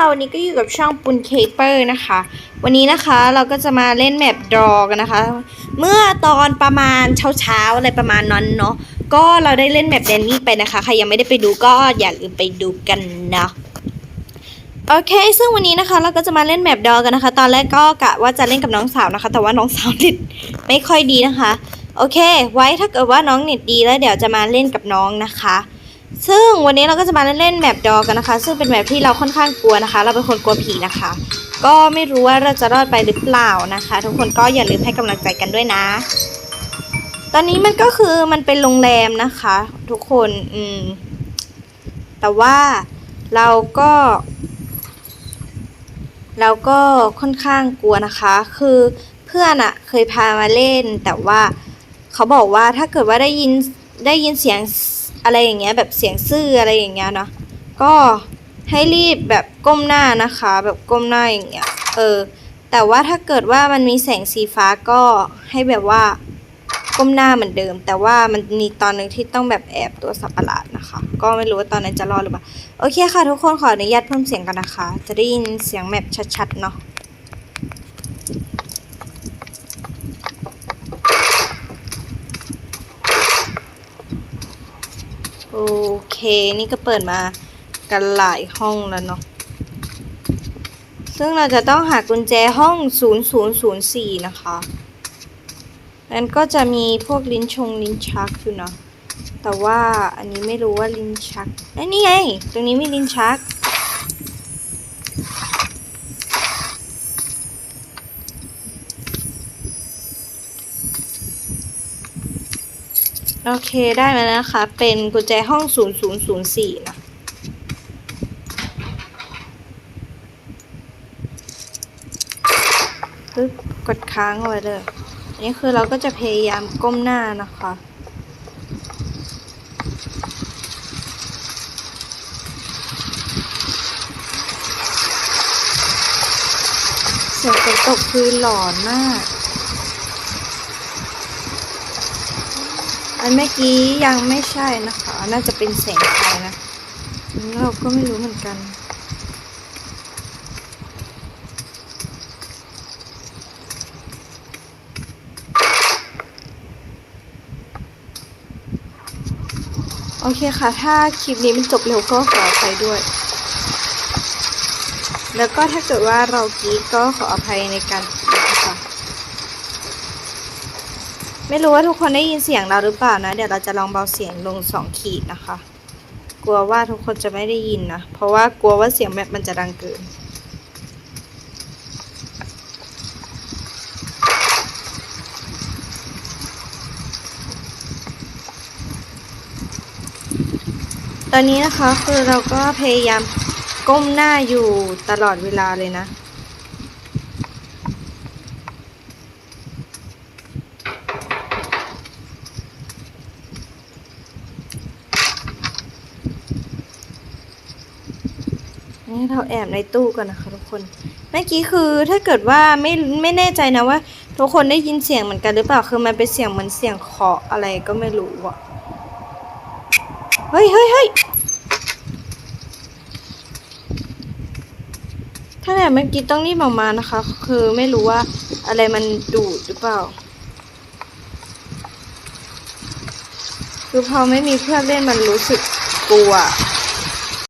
ค่ะวันนี้ก็อยู่กับช่องปุนเคเปอร์นะคะ วันนี้นะคะเราก็จะมาเล่นแมปดรอกันนะคะ เมื่อตอนประมาณเช้าๆอะไรประมาณนั้นเนาะก็เราได้เล่นแมปแดนนี่ไปนะคะใครยังไม่ได้ไปดูก็อย่าลืมไปดูกันนะโอเค ซึ่งวันนี้นะคะเราก็จะมาเล่นแมปดอกันนะคะ ตอนแรกก็กะว่าจะเล่นกับน้องสาวนะคะ แต่ว่าน้องสาวเน็ตไม่ค่อยดีนะคะ โอเค ไว้ถ้าเกิดว่าน้องเน็ตดีแล้วเดี๋ยวจะมาเล่นกับน้องนะคะ ซึ่งวันนี้เราก็จะมาเล่นแมปดอกันนะคะ ซึ่งเป็นแมปที่เราค่อนข้างกลัวนะคะ เราเป็นคนกลัวผีนะคะ ก็ไม่รู้ว่าเราจะรอดไปหรือเปล่านะคะ ทุกคนก็อย่าลืมให้กำลังใจกันด้วยนะ ตอนนี้มันก็คือมันเป็นโรงแรมนะคะ ทุกคนอืมแต่ว่าเราก็ เราก็ค่อนข้างกลัวนะคะ คือเพื่อนอะเคยพามาเล่น แต่ว่าเขาบอกว่าถ้าเกิดว่าได้ยินได้ยินเสียง อะไรอย่างเงี้ยแบบเสียงซื่ออะไรอย่างเงี้ยเนาะก็ให้รีบแบบก้มหน้านะคะ แบบก้มหน้าอย่างเงี้ยเออแต่ว่าถ้าเกิดว่ามันมีแสงสีฟ้าก็ให้แบบว่าก้มหน้าเหมือนเดิม แต่ว่ามันมีตอนหนึ่งที่ต้องแบบแอบตัวสับประหลาดนะคะ ก็ไม่รู้ว่าตอนนั้นจะรอดหรือเปล่าโอเคค่ะทุกคนขออนุญาตเพิ่มเสียงกันนะคะ จะได้ยินเสียงแมปชัดๆเนาะ โอเค นี่ก็เปิดมากันหลายห้องแล้วเนาะ ซึ่งเราจะต้องหากุญแจห้อง 0004 นะคะนั้นก็จะมีพวกลิ้นชงลิ้นชักอยู่เนาะ แต่ว่าอันนี้ไม่รู้ว่าลิ้นชักไอ้ยนี่ไง ตรงนี้มีลิ้นชัก โอเคได้มาแล้วนะคะ เป็นกุญแจห้อง 0004 นะปึ๊บกดค้างเอาไว้เลย อันนี้คือเราก็จะพยายามก้มหน้านะคะ เสียงฝนตกคือหลอนมาก อันเมื่อกี้ยังไม่ใช่นะคะ น่าจะเป็นแสงไฟนะเราก็ไม่รู้เหมือนกัน โอเคค่ะ ถ้าคลิปนี้มันจบเร็วก็ขออภัยด้วย แล้วก็ถ้าเกิดว่าเรากรีก็ขออภัยในการกรีดนะคะ ไม่รู้ว่าทุกคนได้ยินเสียงเราหรือเปล่านะ เดี๋ยวเราจะลองเบาเสียงลงสองขีดนะคะ กลัวว่าทุกคนจะไม่ได้ยินนะ เพราะว่ากลัวว่าเสียงแบบมันจะดังเกินตอนนี้นะคะคือเราก็พยายามก้มหน้าอยู่ตลอดเวลาเลยนะ นี่เราแอบในตู้ก่อนนะคะทุกคน เมื่อกี้คือถ้าเกิดว่าไม่ไม่แน่ใจนะว่า ทุกคนได้ยินเสียงเหมือนกันหรือเปล่าคือมันเป็นเสียงเหมือนเสียงเคาะอะไรก็ไม่รู้อะเฮ้ยเฮ้ยเฮ้ยถ้าแบบเมื่อกี้ต้องรีบออกมานะคะ คือไม่รู้ว่าอะไรมันดูดหรือเปล่า คือพอไม่มีเพื่อนเล่นมันรู้สึกกลัว